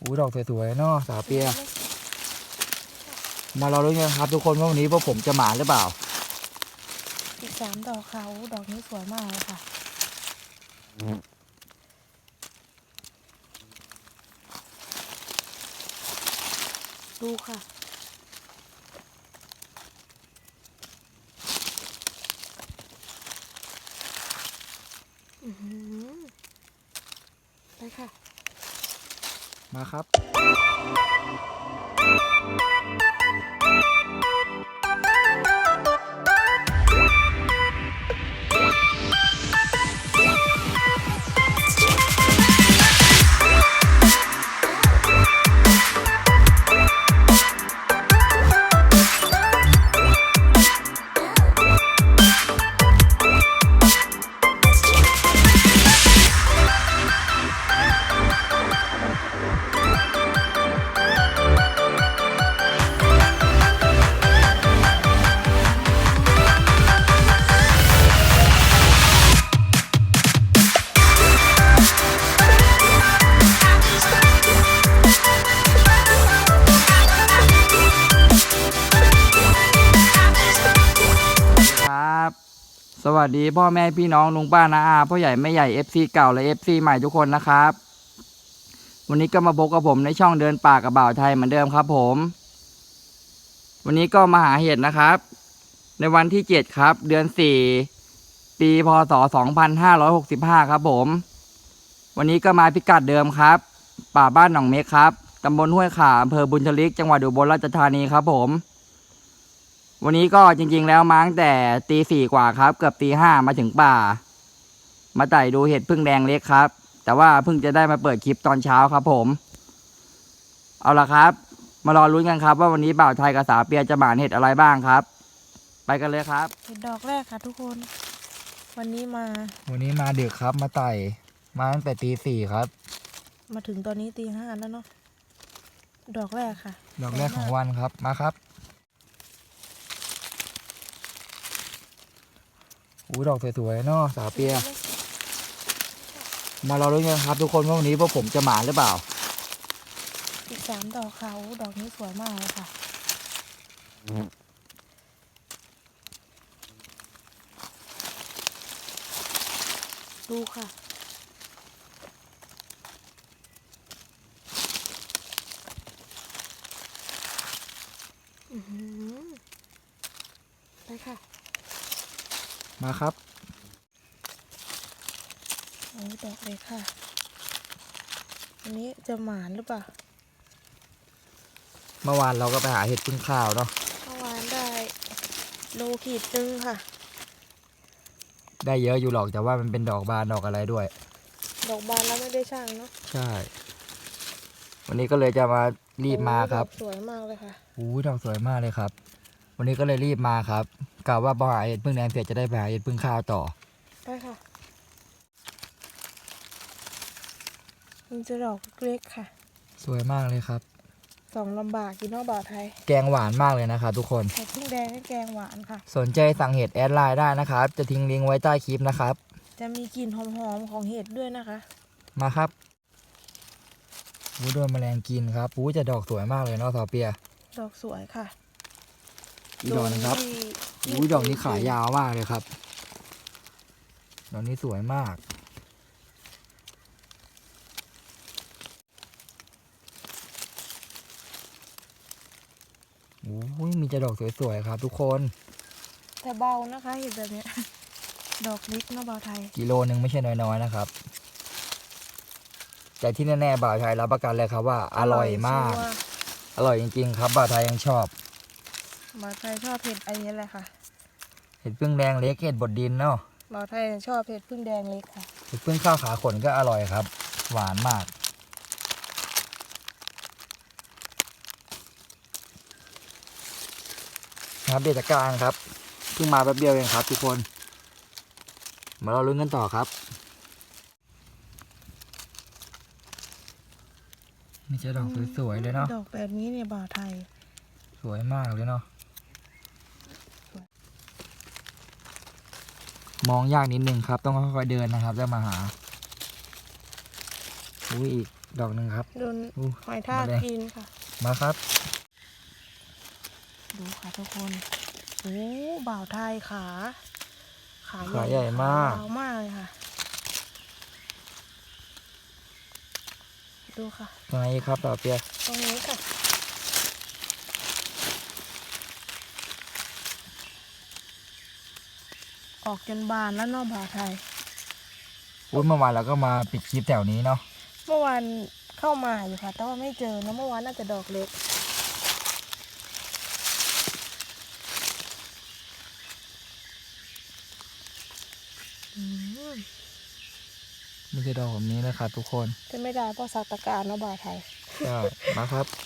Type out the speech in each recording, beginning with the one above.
อู้ดอกสวยๆเนาะสาวเปีย มาเรารู้ยังครับ ทุกคนว่าวันนี้พวกผมจะหมาหรือเปล่า อีกสามดอกค่ะอู้ดอกนี้สวยมากเลยค่ะ ดูค่ะ พ่อแม่พี่น้องลุงป้านาอาพ่อใหญ่แม่ใหญ่ FC เก่าและ FC ใหม่ทุกคนนะครับ วันนี้ก็มาพบกับผมในช่องเดินป่ากับบ่าวไทยเหมือนเดิมครับ ผม วันนี้ก็มาหาเห็ดนะครับ ในวันที่7ครับ เดือน4ปีพศ2565 ครับ ผม วันนี้ก็มาพิกัดเดิมครับ ป่าบ้านหนองเม็กครับตำบลห้วยขาอำเภอบุญทลิก จังหวัดอุบลราชธานีครับ ผม วันนี้ก็จริง ๆ แล้วมาตั้งแต่ตีสี่กว่าครับ เกือบตีห้ามาถึงป่า มาไต่ดูเห็ดพึ่งแดงเล็กครับ แต่ว่าเพิ่งจะได้มาเปิดคลิปตอนเช้าครับผม เอาละครับ มารอลุ้นกันครับ ว่าวันนี้บ่าวไทยกับสาวเปียจะหมานเห็ดอะไรบ้างครับ ไปกันเลยครับ เห็ดดอกแรกค่ะทุกคน วันนี้มา วันนี้มาดึกครับ มาไต่มาตั้งแต่ตีสี่ครับ มาถึงตอนนี้ตีห้าแล้วเนาะ ดอกแรกค่ะ ดอกแรกของวันครับมาครับ อู้ดอกสวยๆเนาะสาวเปีย มารอลุ้นกันครับ ทุกคนว่าวันนี้พวกผมจะหมานหรือเปล่า อีกสามดอกค่ะอู้ดอกนี้สวยมากเลยค่ะ ดูค่ะ อือหือไปค่ะ มาครับโอ้ดอกเลยค่ะ อันนี้จะหมานหรือเปล่า เมื่อวานเราก็ไปหาเห็ดพึ่งข้าวเนาะ เมื่อวานได้โลขีดนึงค่ะ ได้เยอะอยู่หรอกแต่ว่ามันเป็นดอกบานดอกอะไรด้วย ดอกบานแล้วไม่ได้ช่างเนาะใช่ วันนี้ก็เลยจะมารีบมาครับ โอ้ดอกสวยมากเลยค่ะ อู้ดอกสวยมากเลยครับ วันนี้ก็เลยรีบมาครับกะว่าพอหาเห็ดพึ่งแดงเสร็จจะได้ไปหาเห็ดพึ่งข้าวต่อ ไปค่ะ มันจะดอกเล็กค่ะ สวยมากเลยครับ สองลำบากกินนอกบ่าวไทยแกงหวานมากเลยนะครับทุกคน เห็ดพึ่งแดงให้แกงหวานค่ะ สนใจสั่งเห็ดแอดไลน์ได้นะครับ จะทิ้งลิงก์ไว้ใต้คลิปนะครับ จะมีกลิ่นหอมๆของเห็ดด้วยนะคะ มาครับอู้โดนแมลงกินครับอู้จะดอกสวยมากเลยเนาะสาวเปีย ดอกสวยค่ะ อีกดอกหนึงครับที่อู้ดอกนี้ขายาวมากเลยครับ ดอกนี้สวยมาก โอ้ยมีแต่ดอกสวยๆครับ ทุกคน แต่เบานะคะเห็ดแบบเนี้ย ดอกเล็กเนอกบ่าวไทย กิโลนึงไม่ใช่น้อยๆนะครับ แต่ที่แน่ๆบ่าวไทยรับประกันเลยครับว่าอร่อยมาก ชัวร์อร่อยจริงๆ ครับบ่าวไทยยังชอบ บ่าวไทยชอบเห็ดอันนี้แหละค่ะ เห็ดพึ่งแดงเล็กเห็ดบดดินเนาะบ่าวไทยชอบเห็ดพึ่งแดงเล็กค่ะ เห็ดพึ่งข้าวขาขนก็อร่อยครับ หวานมาก ครับเดชการครับ เพิ่งมาแป๊บเดียวเองครับ ทุกคน มาเราลุ้นกันต่อครับมีเจอดอกสวยๆเลยเนาะ ดอกแบบนี้เนี่ยบ่าวไทย สวยมากเลยเนาะ มองยากนิดนึงครับ ต้องค่อยๆเดินนะครับแล้วมาหาอุ้ยอีกดอกหนึ่งครับ โดนอู้หอยทากมาเลย กินค่ะ มาครับ ดูค่ะทุกคนโอ้บ่าวไทยขา ขาขาใหญ่มากยาวมากเลยค่ะ ดูค่ะไงครับต่อเปียตรงนี้ค่ะ ออกจนบานแล้วเนอกบ่าวไทยอุ้ยเมื่อวานเราก็มาปิดคลิปแถวนี้เนาะเมื่อวานเข้ามาอยู่ค่ะ แต่ว่าไม่เจอนะเมื่อวานน่าจะดอกเล็กอืมไม่ใช่ดอกแบบนี้นะครับทุกคนจะไม่ได้เพราะสักตะการเนาะบ่าวไทย ใช่มาครับอื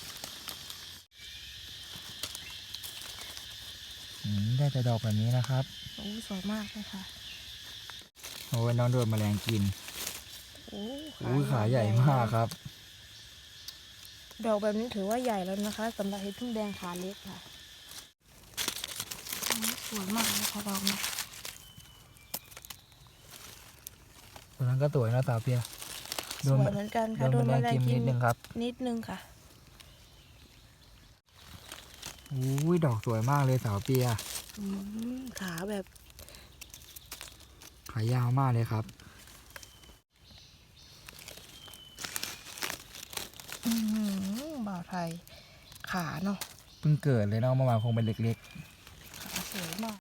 ม ได้แต่ดอกแบบนี้นะครับโอ้สวยมากเลยค่ะโอ้ยน้องโดนแมลงกินโอ้อุ้ยขาใหญ่มากครับ ดอกแบบนี้ถือว่าใหญ่แล้วนะคะสำหรับเห็ดพึ่งแดงขาเล็กค่ะอืมสวยมากเลยค่ะดอกนี้ตัวนั้นก็สวยนะสาวเปียสวยเหมือนกันโดค่ะนโดนแมแมลงลงกินกินินดนึงครับ นิดนึงค่ะ อุ้ยดอกสวยมากเลยสาวเปียอืมขาแบบ ขายาวมากเลยครับอืมบ่าวไทย ขาเนาะเพิ่งเกิดเลยเนาะเมื่อวานคงเป็นเล็กขาสวยมาก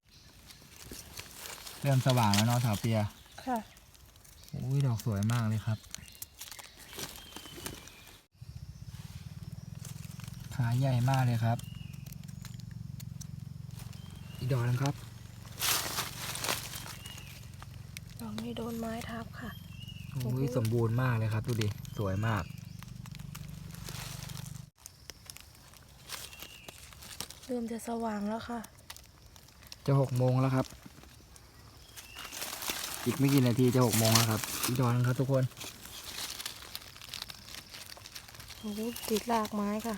ๆเริ่มสว่างแล้วเนาะสาวเปีย ค่ะอุ้ยดอกสวยมากเลยครับ ขาใหญ่มากเลยครับอีก ดอกหนึงครับ ดอกนี้โดนไม้ทับค่ะอุ้ยสมบูรณ์มากเลยครับดูดิ สวยมากเริ่มจะสว่างแล้วค่ะ จะหกโมงแล้วครับ อีกไม่กี่นาทีจะหกโมงแล้วครับอีกดอกหนึงครับทุกคนโอ้โหติดรากไม้ค่ะ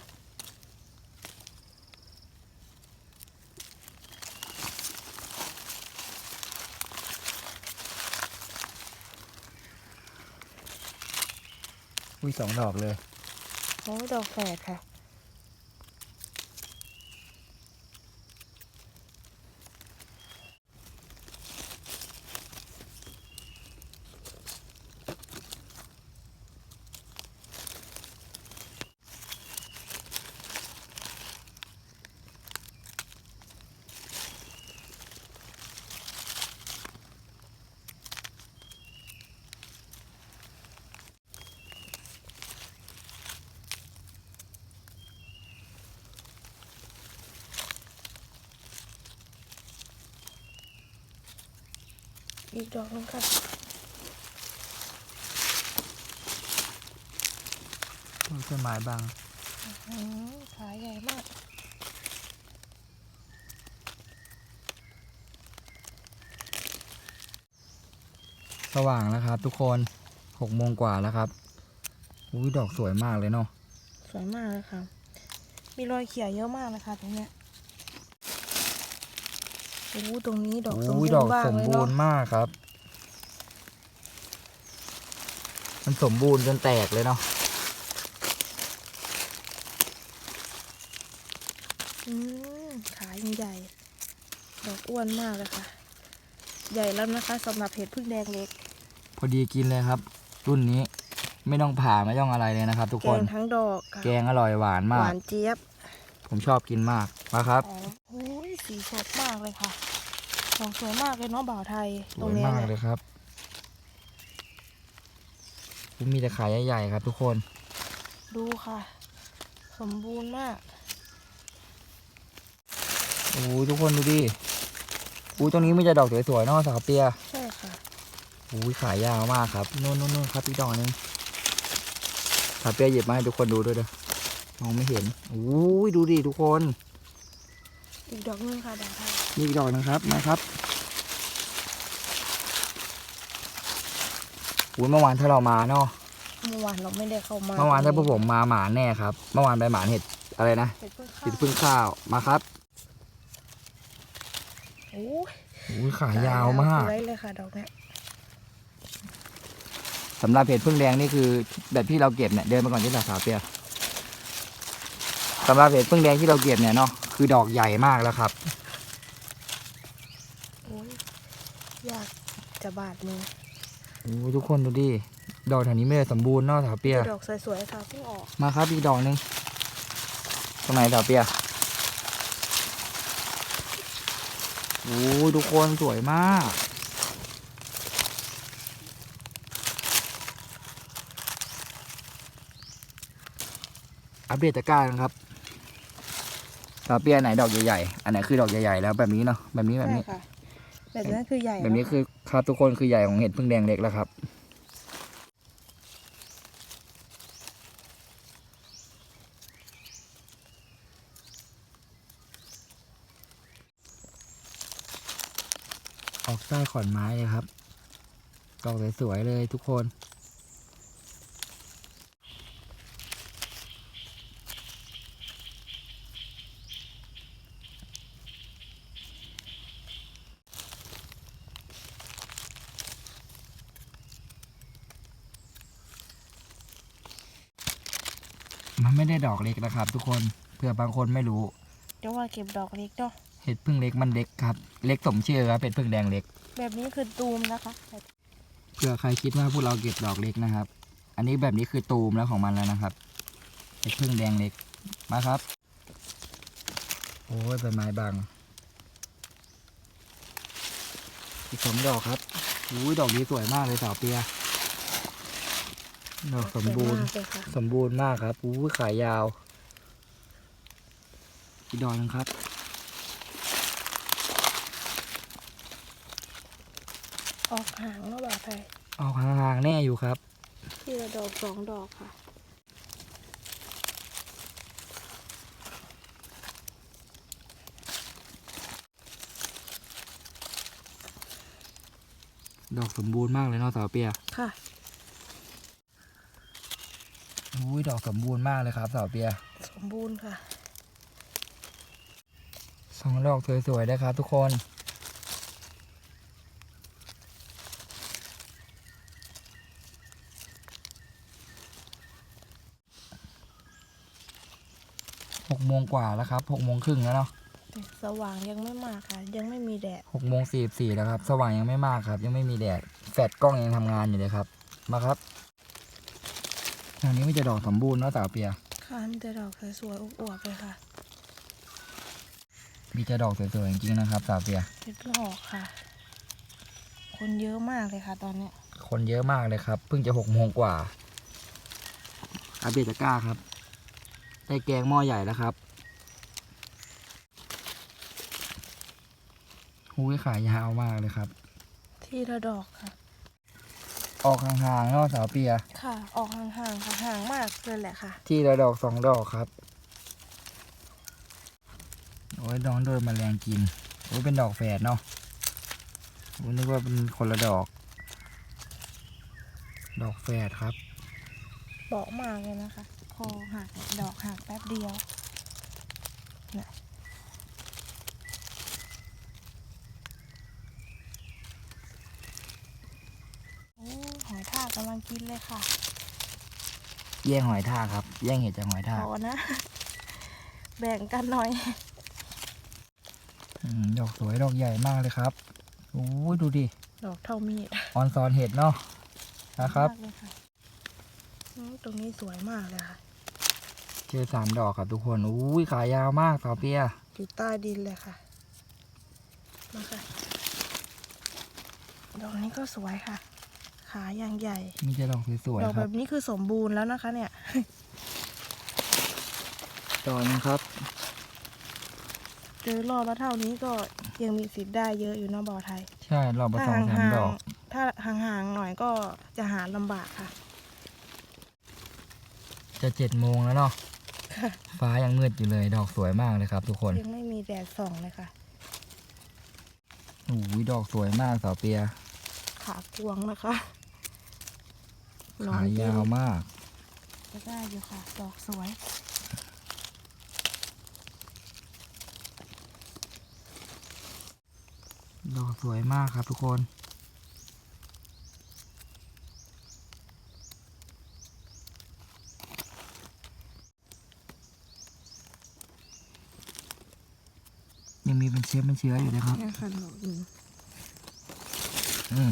อุ้ยสองดอกเลย โอ้ดอกแฝดค่ะ ดอกนึงค่ะต้นไม้บางอืมขาใหญ่มากสว่างแล้วครับ ทุกคนหกโมงกว่าแล้วครับ อุ้ยดอกสวยมากเลยเนาะ สวยมากเลยค่ะมีรอยเขียวเยอะมากเลยค่ะตรงเนี้ยโอ้โหตรงนี้ดอกสมบูอุ้ยรดอกณ์มากสมเลยบูรเนาะณ์มากครับ มันสมบูรณ์จนแตกเลยเนาะอืมขายังใหญ่ ดอกอ้วนมากเลยค่ะ ใหญ่แล้วนะคะสำหรับเห็ดพึ่งแดงเล็ก พอดีกินเลยครับ รุ่นนี้ไม่ต้องผ่าไม่ต้องอะไรเลยนะครับ ทุกแกคนงทั้งดอกค่ะแกงอร่อยหวานหมากวานเจี๊ยบ ผมชอบกินมากมาครับอ๋อโอ้ยสีสดมากเลยค่ะดอกสวยมากเลยเนาะบ่าวไทยสตรวงยเนี้ยมากเนี่ยเลยครับผ มมีแต่ขายใหญ่ๆครับทุกคน ดูค่ะ สมบูรณ์มาก โอ้ยทุกคนดูดิอุ้ยตรงนี้มีแต่ดอกสวยๆเนาะสาวเปียใช่ค่ะอุ้ยขายยาวมากครับนู่นนู่นนู่นครับอีกดอกหนึงสาวเปียหยิบมาให้ทุกคนดูด้วยเด้อมองไม่เห็นอุ้ยดูดิทุกคน อีกดอกนึงค่ะบ่าวไทยนี่อีกดอกหนึงครับมาครับ อุ้ยเมื่อวานถ้าเรามาเนาะเมื่อวานเราไม่ได้เข้ามาเมื่อวานถ้าพวกผมมาหมาแน่ครับ เมื่อวานไปหมาเห็ดอะไรนะเห็ดพึ่งข้าติดวพึ่งข้าวมาครับโอ้ยอุ้ยขายาวมากสวยเลยค่ะดอกเนี้ยสำหรับเห็ดพึ่งแดงนี่คือ แบบที่เราเก็บเนี่ยเดินมาก่อนที่สาวเปียสำหรับเห็ดพึ่งแดงที่เราเก็บเนี่ยเนาะคือดอกใหญ่มากแล้วครับโอ้ยยากจะบาดมือ โอ้ทุกคนดูดิ ดอกแถวนี้ไม่ได้สมบูรณ์เนาะสาวเปีย ดอกสวยๆค่ะเพิ่งออก มาครับอีกดอกหนึ่งตรงไหนสาวเปีย โอ้ยทุกคนสวยมาก อัปเดตตะกร้ากันครับสาวเปียไหนดอกใหญ่ๆ อันไหนคือดอกใหญ่ๆแล้วแบบนี้เนาะ แบบนี้แบบนี้ ใช่ค่ะ แบบนั้นคือใหญ่แบบนี้เนอะคือครับทุกคนคือใหญ่ของเห็ดพึ่งแดงเล็กแล้วครับ ออกใต้ขอนไม้เลยครับดอกสวยๆเลยทุกคน มันไม่ได้ด อกเล็กนะครับ ทุกคนเผื่อบางคนไม่รู้เดี๋ยวว่าเก็บดอกเล็กเนาะเห็ดพึ่งเล็กมันเล็กครับ เล็กสมชื่อครับเป็นพึ่งแดงเล็กแบบนี้คือตูมนะคะเผื่อใครคิดว่าพวกเราเก็บดอกเล็กนะครับ อันนี้แบบนี้คือตูมแล้วของมันแล้วนะครับเห็ดพึ่งแดงเล็กมาครับ โอ้ยใบไม้บังอีกสองดอกครับอุ้ยดอกนี้สวยมากเลยสาวเปีย ดอกสมบูรณ์ สวยมากเลยค่ะ สมบูรณ์มากครับอู้ยขายยาวอีกดอกหนึงครับ ออกหางแล้วบ่าวไทยออกห่างๆแน่อยู่ครับ ที่ละดอกสองดอกค่ะ ดอกสมบูรณ์มากเลยเนาะสาวเปีย ค่ะ อุ้ยดอกสมบูรณ์มากเลยครับสาวเปีย สมบูรณ์ค่ะสองดอกสวยๆนะครับ ทุกคน หกโมงกว่าแล้วครับหกโมงครึ่งแล้วเนาะแต่สว่างยังไม่มากค่ะ ยังไม่มีแดดหกโมงสี่สี่แล้วครับ สว่างยังไม่มากครับ ยังไม่มีแดด แฟลชกล้องยังทำงานอยู่เลยครับ มาครับ อันนี้ไม่จะดอกสมบูรณ์เนาะสาวเปีย ค่ะมีแต่ดอกสวยๆอวบๆเลยค่ะมีจะดอกสวยๆจริงๆนะครับสาวเปียเห็ดเพิ่งออกค่ะ คนเยอะมากเลยค่ะ ตอนเนี้ยคนเยอะมากเลยครับ เพิ่งจะหกโมงกว่าอัปเดตตะกร้าครับ ได้แกงหม้อใหญ่แล้วครับหูยขายยาวมากเลยครับ ที่ละดอกค่ะ ออกห่างๆเนอกสาวเปีย ค่ะ ออกห่างๆค่ะห่างมากเลยแหละค่ะ ที่ละดอกสองดอกครับ โอ้ยน้องโดนแมลงกิน โอ้ยเป็นดอกแฝดเนาะโอ้ยนึกว่าเป็นคนละดอก ดอกแฝดครับ เบาะมากเลยนะคะ คอหักเนี่ยดอกหักแป๊บเดียวน่ะโอ้หอยทากกำ ลังกินเลยค่ะแย่งหอยทากครับ แย่งเห็ดจากหอยทากขอนะ แบ่งกันหน่อยอืมดอกสวยดอกใหญ่มากเลยครับโอ้ยดูดิดอกเท่ามีดออนซอนเห็ดเนาะนะครับมากเลยค่ะอืมตรงนี้สวยมากเลยค่ะ เจอสามดอกครับทุกคนอุ้ยขายาวมากสาวเปียอยู่ใต้ดินเลยค่ะ มาค่ะ ดอกนี้ก็สวยค่ะ ขาอย่างใหญ่ มีแต่ดอกสวยดอกๆคแบรับ บนี้คือสมบูรณ์แล้วนะคะ เนี่ยดอกนึงครับ เจอรอบแล้วเท่านี้ก็ยังมีสิทธิ์ได้เยอะอยู่เนอะบ่อไทย ใช่รอบละถ้าสองสามห่างดอกๆถ้าห่างๆหน่อยก็จะหาลำบากค่ะ จะเจ็ดโมงแล้วเนาะ ค่ะ ฟ้ายังมืดอยู่เลย ดอกสวยมากเลยครับ ทุกคนยังไม่มีแดดส่องเลยค่ะอุ้ยดอกสวยมากสาวเปีย ขากวงนะคะ ขานยาวมากจะได้อยู่ค่ะ ดอกสวย ดอกสวยมากครับทุกคน ยังมีเป็นเชื้อเป็นเชื้ออยู่เลยครับอกอืม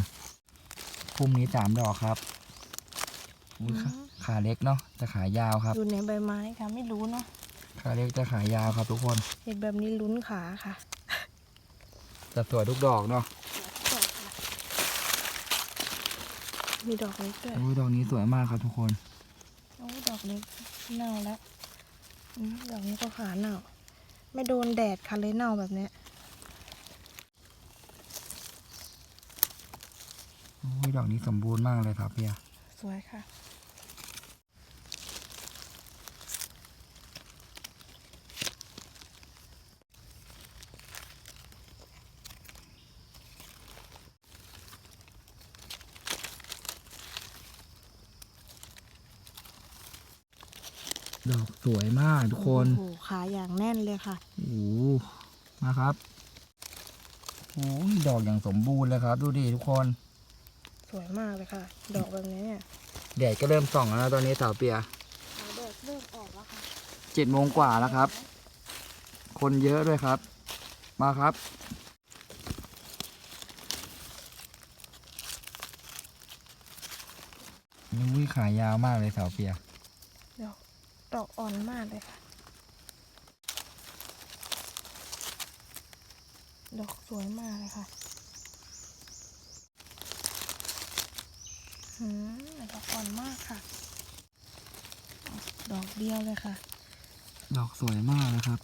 พุ่มนี้สามดอกครับ ขาขาเล็กเนาะแต่ขายาวครับอยู่ในใบไม้ค่ะไม่รู้เนาะขาเล็กแต่ขายาวครับทุกคน เห็นแบบนี้ลุ้นขาค่ะแต่สวยทุกดอกเนาะมีดอกเล็กด้วยอุ้ยดอกนี้สวยมากครับทุกคนโอ้ดอกเล็กเน่าแล้วอืมดอกนี้ก็ขาเน่า ไม่โดนแดดค่ะเลยเน่าแบบเนี้ยอุ้ยดอกนี้สมบูรณ์มากเลยครับเพียสวยค่ะ ดอกสวยมากทุกคนโอ้โหขาอย่างแน่นเลยค่ะโอ้โหมาครับโอ้ยดอกอย่างสมบูรณ์เลยครับ ดูดิทุกคน สวยมากเลยค่ะ ดอกแบบนี้เนี่ยแดดก็เริ่มส่องแล้วนะตอนนี้สาวเปียขาแดดเริ่มออกแล้วค่ะเจ็ดโมงกว่าแล้วครับ คนเยอะด้วยครับ มาครับนุ้ยขายาวมากเลยสาวเปียดอกด อกอ่อนมากเลยค่ะ ดอกสวยมากเลยค่ะหืมดอกอ่อนมากค่ะ ดอกเดียวเลยค่ะ ดอกสวยมากนะครับ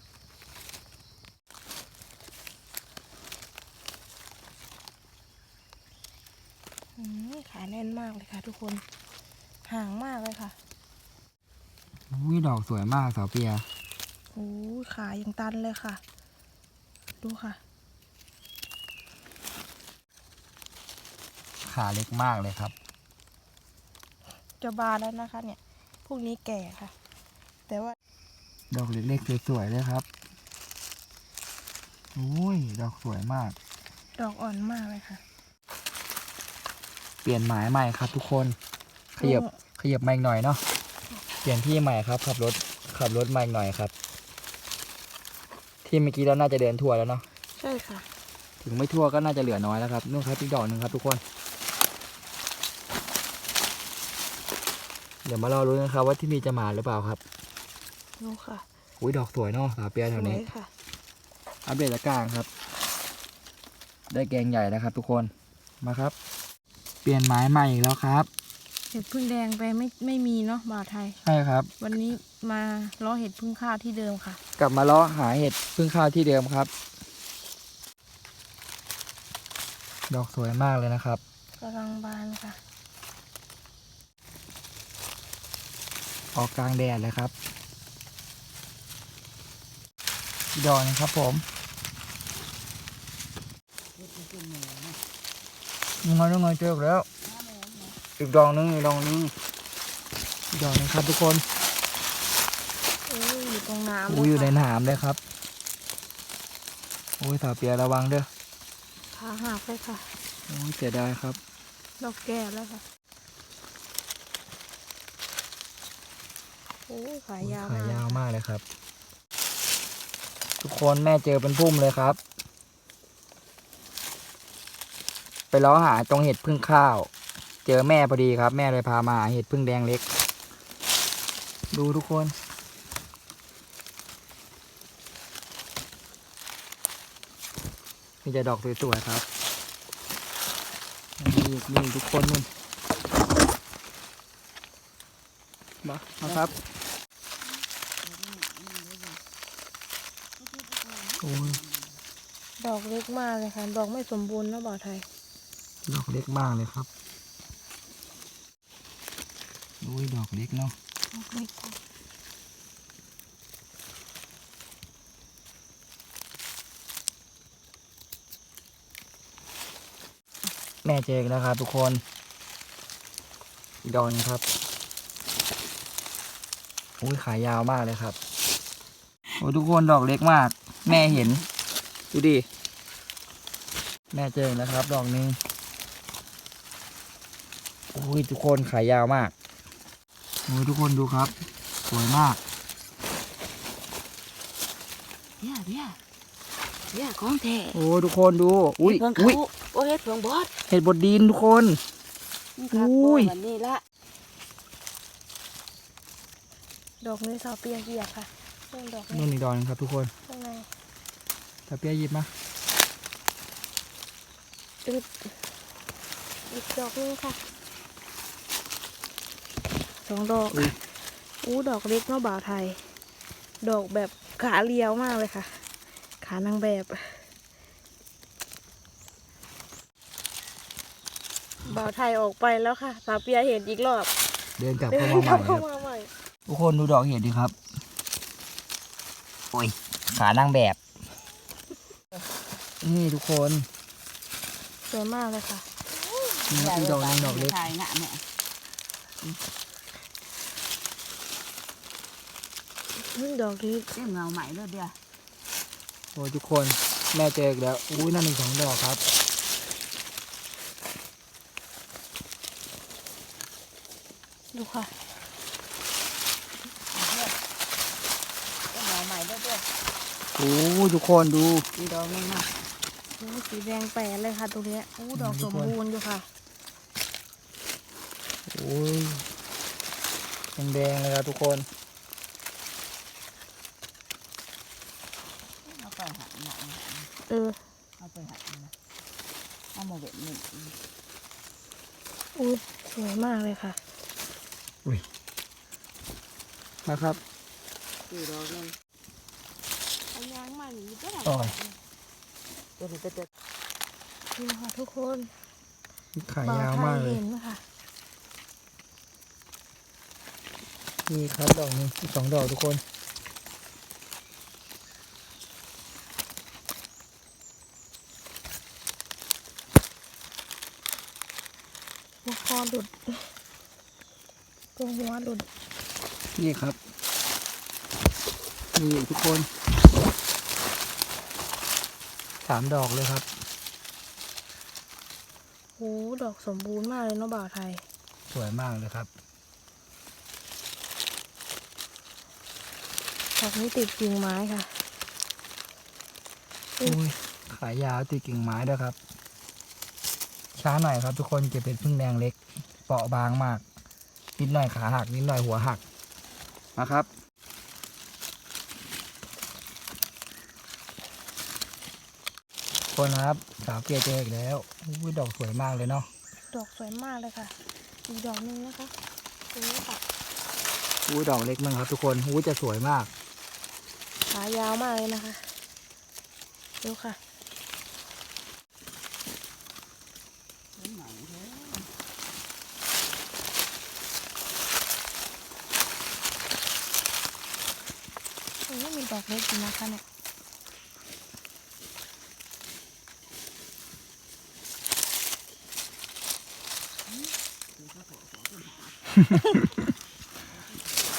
หืมขาแน่นมากเลยค่ะ ทุกคน ห่างมากเลยค่ะ อุ้ยดอกสวยมากสาวเปีย โอ้ยขายังตันเลยค่ะ ดูค่ะ ขาเล็กมากเลยครับ จะบานแล้วนะคะ เนี่ย พวกนี้แก่ค่ะ แต่ว่า ดอกเล็กๆสวยๆเลยครับอุ้ย ดอกสวยมาก ดอกอ่อนมากเลยค่ะ เปลี่ยนหมายใหม่ครับทุกคน ขยับขยับมาอีกหน่อยเนาะเป ลี่ยนที่ใหม่ครับขับรถขับรถมาอีกหน่อยครับ ที่เมื่อกี้เราน่าจะเดินทั่วแล้วเนาะใช่ค่ะ ถึงไม่ทั่วก็น่าจะเหลือน้อยแล้วครับนู่นครับอีกดอกหนึ่งครับ ทุกคน เดี๋ยวมารอรุ้นกันครับ ว่าที่นี่จะมาหรือเปล่าครับดูค่ะอุ้ยดอกสวยเนาะสาวเปียสแถววนี้ยค่ะอัปเดตอาการครับ ได้แกงใหญ่แล้วครับ ทุกคนมาครับ เปลี่ยนไม้ใหม่อีกแล้วครับ เห็ดพึ่งแดงไปไม่ไม่มีเนาะบ่าวไทย ใช่ครับ วันนี้มาล้อเห็ดพึ่งข้าวที่เดิมค่ะ กลับมาเลาะหาเห็ดพึ่งข้าวที่เดิมครับ ดอกสวยมากเลยนะครับกำลังบานค่ะ ออกกลางแดดเลยครับอีกดอกหนึงครับผมยังไงยังไงเจออีกแล้ว อีกดอกหนึงอีกดอกหนึงอีกดอกหนึงครับทุกคนโอ้ยอยู่ตรงน้ำอุ้ยอยู่ในเลยค่ะหนามเลยครับโอ้ยสาวเปียระวังเด้อขาหักเลยค่ะโอ้ยเสียดายครับ ดอกแก่แล้วค่ะ โอ้ยขายาวขามายกยาวมากเลยครับ ทุกคนแม่เจอเป็นพุ่มเลยครับ ไปล้อหาตรงเห็ดพึ่งข้าว เจอแม่พอดีครับ แม่เลยพามาหาเห็ดพึ่งแดงเล็ก ดูทุกคน มีแต่ดอกสวยๆครับนี่นี่ทุกคนนู่นมามาครับโอ้ยดอกเล็กมากเลยค่ะ ดอกไม่สมบูรณ์นะบ่าวไทย ดอกเล็กมากเลยครับ โอ้ยดอกเล็กเนาะดอกเล็กค่ะแม่เจกแล้วครับทุกคนดอกหนึงครับอุ้ยขายาวมากเลยครับโอ้ทุกคนดอกเล็กมาก แม่เห็น ดูดิ แม่เจออกแล้วครับ ดอกนึงอุ้ยทุกคนขายาวมาก โอ้ยทุกคนดูครับ สวยมากเนี่ยเนี่ยเนี่ยของแท้โอ้ทุกคนดู อุ้ยเพิ่งอุ้ยเขาโอ้เฮ็ดเพิ่งบอดเห็ดบดดินทุกคน นี่ครับอุ้ย วันนี้ละดอกนี้สาวเปียกเหยียบค่ะเรื่องดอกนู่นี้นอีกดอกหนึงครับทุกคนข้างในตาเปียหยิบมาอึดอีกดอกนึงค่ะ สองดอกอุ้ยอู้ดอกเล็กเนาะบ่าวไทย ดอกแบบขาเรียวมากเลยค่ะ ขานางแบบ บ่าวไทยออกไปแล้วค่ะสาวเปียเห็นอีกรอบ เดินกลับเดิเข้านมาใหกลัม่บคเข้ารับมาใหม่ ทุกคนดูดอกเห็ดดิครับ โอ้ย ขานางแบบ นี่ทุกคนสวยมากเลยค่ะ นี่คือดอกนึงดอกเล็ก ถ่ายงะแม่ ดอกนี้เรื่องเงาใหม่เลยเดียวโอ้ยทุกคนแม่เจออีกแล้วอุ้ยนั่นอีกสองดอกครับดูค่ะเรื่องเงาใหม่เลยเดียวโอ้ยทุกคนดูมีดอกนึงเนาะโอ้สีแดงแปดเลยค่ะตรงเนี้ยโอ้ดอกอืมสมบูรณ์อยู่ค่ะโอ้ยแดงๆเลยครับทุกคน เอาไปหักหน่อย เออเอาไปหักนะเอามาเบ็ดหนึ่งอุ้ยสวยมากเลยค่ะนะครับสี่ดอกนึงอันยางมันนี้ก็ได้ต่อยเดี๋ยวจะจะดูค่ะทุกคนขายาวมากเลยเห็นไหมคะนี่ครับดอกหนึงอีกสองดอกทุกคน หัวค อหลุดตัวหัวหลุด นี่ครับนี่ทุกคนสามดอกเลยครับโอ้ดอกสมบูรณ์มากเลยเนาะบ่าวไทย สวยมากเลยครับ ดอกนี้ติดกิ่งไม้ค่ะอืมอุ้ยขายาวติดกิ่งไม้ด้วยครับ ช้าหน่อยครับทุกคนเก็บเป็นพึ่งแดงเล็ก เปราะบางมาก นิดหน่อยขาหัก นิดหน่อยหัวหักนะครับ คนนะครับสาวเกียร์เจออีกแล้วอุ้ยดอกสวยมากเลยเนาะดอกสวยมากเลยค่ะ อีกดอกหนึงนะคะตรงนี้ค่ะอุ้ยดอกเล็กมากครับทุกคนอุ้ยจะสวยมาก ขายาวมากเลยนะคะ ดูค่ะ ใหม่เลย โอ้ ยมีดอกเล็กอยู่นะคะเนี่ย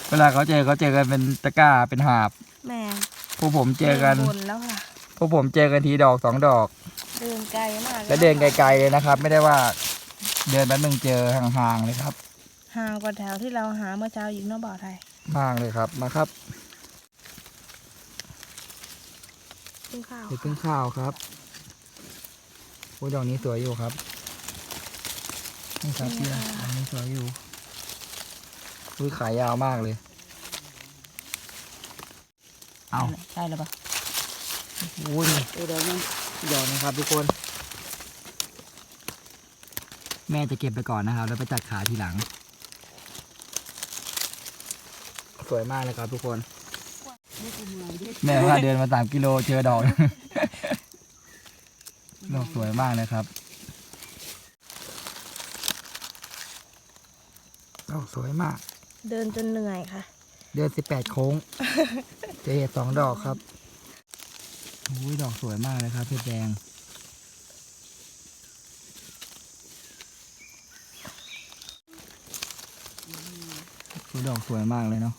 เวลาเขาเจอเขาเจอกันเป็นตะกร้าเป็นหาบแม่พวกผมเจอกันบนแล้วค่ะพวกผมเจอกันทีดอกสองดอก เดินไกลมากยและเดินไกลๆเลยนะครับ ไม่ได้ว่าเดินแป๊บนึงเจอห่างๆเลยครับ ห่างกว่าแถวที่เราหาเมื่อเช้าอีกเนาะบ่าวไทยมากเลยครับมาครับ ขึ้นข้าวเดี๋ยวขึ้นข้าวครับโอ้ยดอกนี้สวยอยู่ครับนี่ครับพี่นะดอกนี้สวยอยู่อุ้ยขายาวมากเลย เอาใช่แล้วปะอุ้ยตัวดอกนึงดอกนะครับทุกคน แม่จะเก็บไปก่อนนะครับ แล้วไปจัดขาทีหลัง สวยมากเลยครับทุกคนนี่คือเมืองที่ แม่ว่าเดินมาสามกิโลเจอดอกดอกสวยมากเลยครับดอกสวยมาก เดินจนเหนื่อยค่ะ เดือนสิบแปดโค้งเจอเห็ดสองดอกครับอุ้ยดอกสวยมากเลยครับเพชรแดงอุ้ยดอกสวยมากเลยเนาะ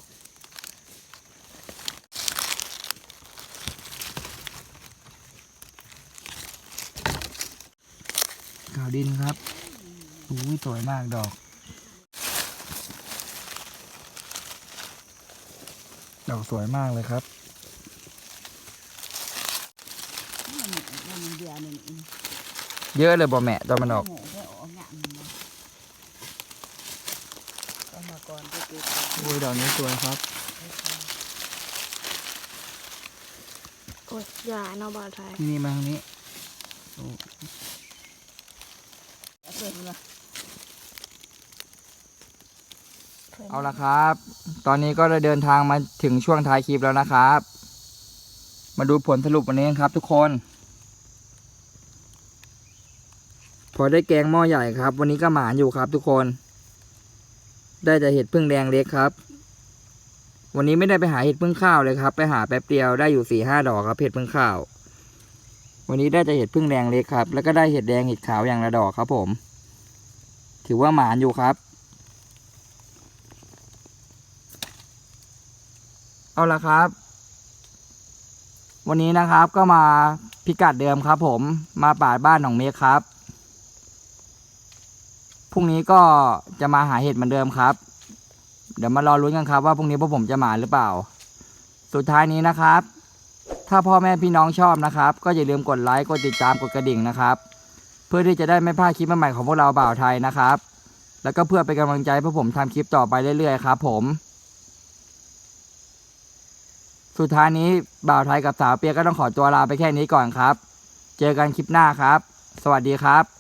ขาวดินครับอุ้ยสวยมากดอก ดอกสวยมากเลยครับเยอะเลยบ่แม่ตอนมันออกโโหได้ออกงานนะเอามาก่อนก็เก็บโอ้ยดอกนี้สวยครับโอ้ยอย่าเนาะบ่าวไทยที่นี่มาทางนี้ เอาเสร็จแล้ว เอาละครับ ตอนนี้ก็ได้เดินทางมาถึงช่วงท้ายคลิปแล้วนะครับ มาดูผลสรุปวันนี้นครับทุกคน พอได้แกงหม้อใหญ่ครับ วันนี้ก็หมานอยู่ครับทุกคน ได้แต่เห็ดพึ่งแดงเล็กครับ วันนี้ไม่ได้ไปหาเห็ดพึ่งข้าวเลยครับ ไปหาแป๊บเดียวได้อยู่สี่ห้าดอกครับเห็ดพึ่งข้าว วันนี้ได้แต่เห็ดพึ่งแดงเล็กครับ แล้วก็ได้เห็ดแดงเห็ดขาวอย่างละดอกครับ ผม ถือว่าหมานอยู่ครับ เอาละครับ วันนี้นะครับก็มาพิกัดเดิมครับ ผมมาป่าบ้านหนองเมฆครับพรุ่งนี้ก็จะมาหาเห็ดเหมือนเดิมครับ เดี๋ยวมารอลุ้นกันครับ ว่าพรุ่งนี้พวกผมจะมาหรือเปล่า สุดท้ายนี้นะครับ ถ้าพ่อแม่พี่น้องชอบนะครับ ก็อย่าลืมกดไลค์กดติดตามกดกระดิ่งนะครับ เพื่อที่จะได้ไม่พลาดคลิปใหม่ๆของพวกเราบ่าวไทยนะครับ แล้วก็เพื่อเป็นกำลังใจให้พวกผมทำคลิปต่อไปเรื่อยๆครับ ผม สุดท้ายนี้บ่าวไทยกับสาวเปียก็ต้องขอตัวลาไปแค่นี้ก่อนครับ เจอกันคลิปหน้าครับ สวัสดีครับ